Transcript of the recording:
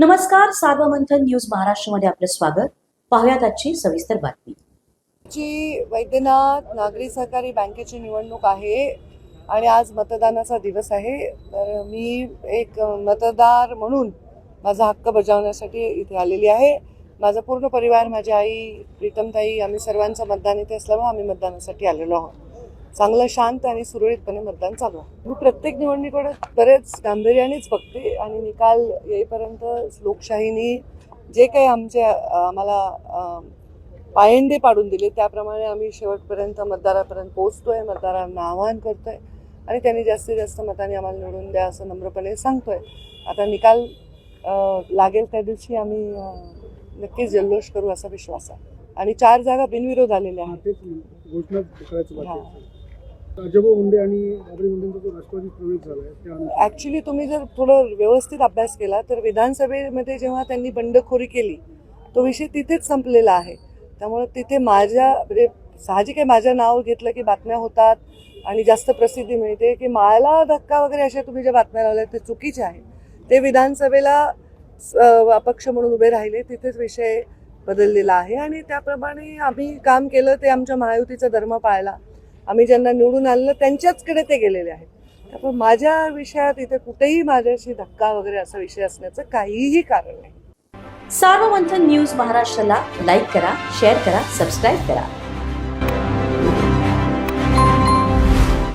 नमस्कार सार्वमंथन न्यूज महाराष्ट्रमध्ये आपलं स्वागत. पाहुयात आजची सविस्तर बातमी. जी वैद्यनाथ नागरी सहकारी बँकेची निवडणूक आहे आणि आज मतदानाचा दिवस आहे. तर मी एक मतदार म्हणून माझा हक्क बजावण्यासाठी इथे आलेली आहे. माझा पूर्ण परिवार माझी आई प्रीतमताई आम्ही सर्वांचं मतदान इथे असल्यामुळे आम्ही मतदानासाठी आलेलो आहोत. चांगलं शांत आणि सुरळीतपणे मतदान चालू आहे. मी प्रत्येक निवडणुकीकडे बरेच गांभीर्यानेच बघते आणि निकाल येईपर्यंत लोकशाहीने जे काही आमचे अं, आम्हाला पायंडे पाडून दिले त्याप्रमाणे आम्ही शेवटपर्यंत मतदारापर्यंत पोहोचतोय मतदारांना आवाहन करतोय आणि त्यांनी जास्तीत जास्त मतांनी आम्हाला निवडून द्या असं नम्रपणे सांगतोय. आता निकाल लागेल त्या दिवशी आम्ही नक्कीच जल्लोष करू असा विश्वास आहे. आणि चार जागा बिनविरोध आलेल्या आहेत. तेच मुंडे आणि मुंडेंचा जो राष्ट्रवादी प्रवेश झाला त्या ऍक्च्युली तुम्ही जर थोडं व्यवस्थित अभ्यास केला तर विधानसभेमध्ये जेव्हा त्यांनी बंडखोरी केली तो विषय तिथेच संपलेला आहे. त्यामुळे तिथे माझ्या म्हणजे साहजिक आहे माझं नाव घेतलं की बातम्या होतात आणि जास्त प्रसिद्धी मिळते की मायाला धक्का वगैरे अशा तुम्ही ज्या बातम्या लावल्या ते चुकीचे आहे. ते विधानसभेला अपक्ष म्हणून उभे राहिले तिथेच विषय बदललेला आहे. आणि त्याप्रमाणे आम्ही काम केलं ते आमच्या महायुतीचा धर्म पाळला. आम्ही ज्यांना निवडून आणलं त्यांच्याचकडे ते गेलेले आहेत. त्यामुळे माझ्या विषयात इथे कुठेही माझ्याशी धक्का वगैरे असा विषय असण्याचं काहीही कारण नाही. सार्वमंथन न्यूज महाराष्ट्राला लाईक करा शेअर करा सबस्क्राईब करा.